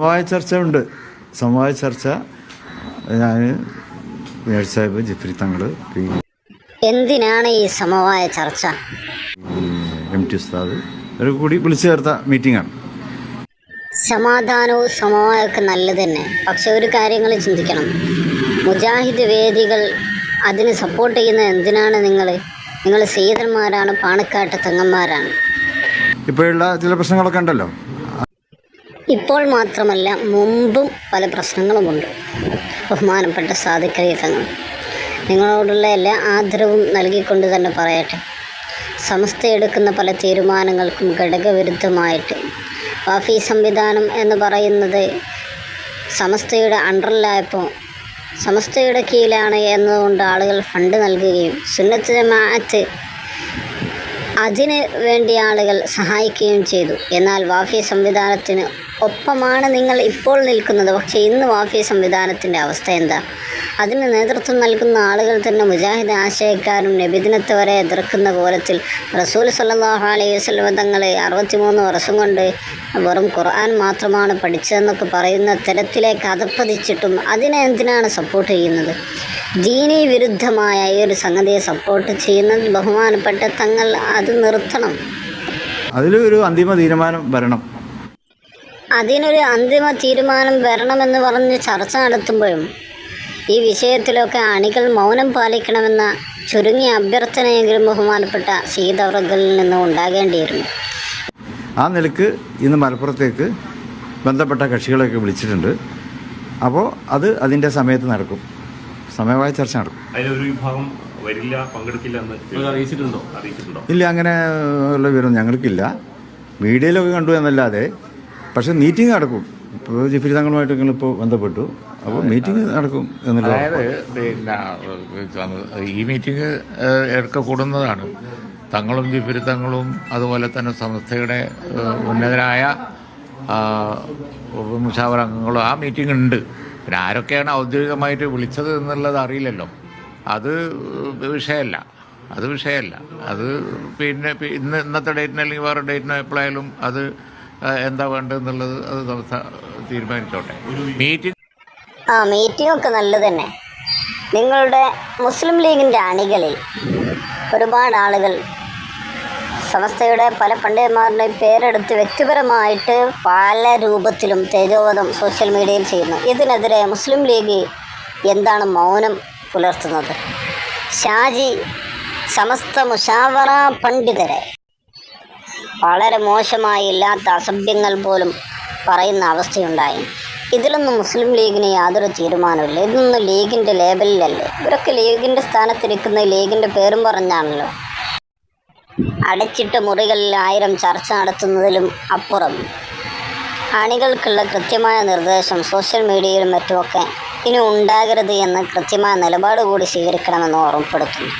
സമവായ ചർച്ച ഉണ്ട് സമവായ ചർച്ച ഞാൻ സാഹിബ് ജിഫ്രി തങ്ങൾ എന്തിനാണ് ഈ സമവായ ചർച്ച? എം ടി ഉസ്താദ് ഒരു കൂടി വിളിച്ചു ചേർത്ത മീറ്റിംഗാണ്. സമാധാനവും സമവായമൊക്കെ നല്ലത് തന്നെ. പക്ഷെ ഒരു കാര്യങ്ങൾ ചിന്തിക്കണം. മുജാഹിദ് വേദികൾ അതിന് സപ്പോർട്ട് ചെയ്യുന്നത് എന്തിനാണ് നിങ്ങൾ നിങ്ങൾ സീതന്മാരാണ് പാണക്കാട്ട് തെങ്ങന്മാരാണ്. ഇപ്പോഴുള്ള ചില പ്രശ്നങ്ങളൊക്കെ ഉണ്ടല്ലോ. ഇപ്പോൾ മാത്രമല്ല മുമ്പും പല പ്രശ്നങ്ങളുമുണ്ട് ബഹുമാനപ്പെട്ട സാധിക്കലി തങ്ങൾ നിങ്ങളോടുള്ള എല്ലാ ആദരവും നൽകിക്കൊണ്ട് തന്നെ പറയട്ടെ. സമസ്ത എടുക്കുന്ന പല തീരുമാനങ്ങൾക്കും ഘടകവിരുദ്ധമായിട്ട് വാഫി സംവിധാനം എന്ന് പറയുന്നത് സമസ്തയുടെ അണ്ടറിലായപ്പോൾ സമസ്തയുടെ കീഴിലാണ് എന്നതുകൊണ്ട് ആളുകൾ ഫണ്ട് നൽകുകയും സുന്നത്ത് ജമാഅത്ത് അതിന് വേണ്ടി ആളുകൾ സഹായിക്കുകയും ചെയ്തു. എന്നാൽ വാഫി സംവിധാനത്തിന് ഒപ്പമാണ് നിങ്ങൾ ഇപ്പോൾ നിൽക്കുന്നത്. പക്ഷേ ഇന്ന് വാഫി സംവിധാനത്തിന്റെ അവസ്ഥ എന്താ? അതിന് നേതൃത്വം നൽകുന്ന ആളുകൾ തന്നെ മുജാഹിദ് ആശയക്കാരും നബിദിനത്തെ വരെ എതിർക്കുന്ന കോലത്തിൽ റസൂൽ സല്ലാഹു അലൈഹി വസ്ലമ തങ്ങൾ അറുപത്തിമൂന്ന് വർഷം കൊണ്ട് വെറും ഖുർആൻ മാത്രമാണ് പഠിച്ചതെന്നൊക്കെ പറയുന്ന തരത്തിലേക്ക് അതപ്പതിച്ചിട്ടും അതിനെ എന്തിനാണ് സപ്പോർട്ട് ചെയ്യുന്നത്? ദീനി വിരുദ്ധമായ ഈ ഒരു സംഗതിയെ സപ്പോർട്ട് ചെയ്യുന്നത് ബഹുമാനപ്പെട്ട തങ്ങൾ അത് നിർത്തണം. അതിലൊരു അന്തിമ തീരുമാനം വരണം. അതിനൊരു അന്തിമ തീരുമാനം വരണമെന്ന് പറഞ്ഞ് ചർച്ച നടത്തുമ്പോഴും ഈ വിഷയത്തിലൊക്കെ അണികൾ മൗനം പാലിക്കണമെന്ന ചുരുങ്ങിയ അഭ്യർത്ഥനയെങ്കിലും ബഹുമാനപ്പെട്ട സീതവർഗലിൽ നിന്നും ഉണ്ടാകേണ്ടിയിരുന്നു. ആ നിലയ്ക്ക് ഇന്ന് മലപ്പുറത്തേക്ക് ബന്ധപ്പെട്ട കക്ഷികളെയൊക്കെ വിളിച്ചിട്ടുണ്ട്. അപ്പോൾ അത് അതിന്റെ സമയത്ത് നടക്കും. സമയമായ ചർച്ച നടക്കും. അതിലൊരു വിഭാഗം വരില്ല പങ്കെടുക്കില്ല എന്ന് അറിയിച്ചിട്ടുണ്ടോ? അറിയിച്ചിട്ടുണ്ടോ? ഇല്ല അങ്ങനെ ഉള്ള വിവരം ഞങ്ങൾക്കില്ല. മീഡിയയിലൊക്കെ കണ്ടു എന്നല്ലാതെ പക്ഷേ മീറ്റിംഗ് നടക്കും. ഇപ്പോൾ ജിഫിരി തങ്ങളുമായിട്ട് ഇപ്പോൾ ബന്ധപ്പെട്ടു. അപ്പോൾ മീറ്റിംഗ് നടക്കും എന്നുള്ളത് അതായത് പിന്നെ ഈ മീറ്റിംഗ് ഇടയ്ക്ക് കൂടുന്നതാണ്. തങ്ങളും ജിഫിരിത്തങ്ങളും അതുപോലെ തന്നെ സംസ്ഥയുടെ ഉന്നതരായ മുഷാവർ അംഗങ്ങളും ആ മീറ്റിംഗ് ഉണ്ട്. പിന്നെ ആരൊക്കെയാണ് ഔദ്യോഗികമായിട്ട് വിളിച്ചത് എന്നുള്ളത് അറിയില്ലല്ലോ. അത് വിഷയമല്ല അത് വിഷയമല്ല അത് പിന്നെ ഇന്ന് ഇന്നത്തെ ഡേറ്റിന് അല്ലെങ്കിൽ വേറെ ഡേറ്റിനോ എപ്പോഴായാലും അത് എന്താ വേണ്ടതെന്നുള്ളത് അത് സംസ്ഥ തീരുമാനിച്ചോട്ടെ. മീറ്റിംഗ് ആ മീറ്റിങ്ങൊക്കെ നല്ലത് തന്നെ. നിങ്ങളുടെ മുസ്ലിം ലീഗിന്റെ അണികളിൽ ഒരുപാട് ആളുകൾ സമസ്തയുടെ പല പണ്ഡിതന്മാരുടെയും പേരെടുത്ത് വ്യക്തിപരമായിട്ട് പല രൂപത്തിലും തേജോവധം സോഷ്യൽ മീഡിയയിൽ ചെയ്യുന്നു. ഇതിനെതിരെ മുസ്ലിം ലീഗ് എന്താണ് മൗനം പുലർത്തുന്നത്? ഷാജി സമസ്ത മുഷാവറ പണ്ഡിതരെ വളരെ മോശമായി ഇല്ലാത്ത അസഭ്യങ്ങൾ പോലും പറയുന്ന അവസ്ഥയുണ്ടായി. ഇതിലൊന്നും മുസ്ലിം ലീഗിന് യാതൊരു തീരുമാനമില്ല ഇതൊന്നും ലീഗിന്റെ ലേബലിലല്ലേ. ഇവരൊക്കെ ലീഗിന്റെ സ്ഥാനത്തിരിക്കുന്ന ലീഗിന്റെ പേരും പറഞ്ഞാണല്ലോ. അടച്ചിട്ട മുറികളിൽ ആയിരം ചർച്ച നടത്തുന്നതിലും അപ്പുറം. അണികൾക്കുള്ള കൃത്യമായ നിർദ്ദേശം സോഷ്യൽ മീഡിയയിലും മറ്റുമൊക്കെ ഇനി ഉണ്ടാകരുത് എന്ന് കൃത്യമായ നിലപാട് കൂടി സ്വീകരിക്കണമെന്ന് ഓർമ്മപ്പെടുത്തുന്നു.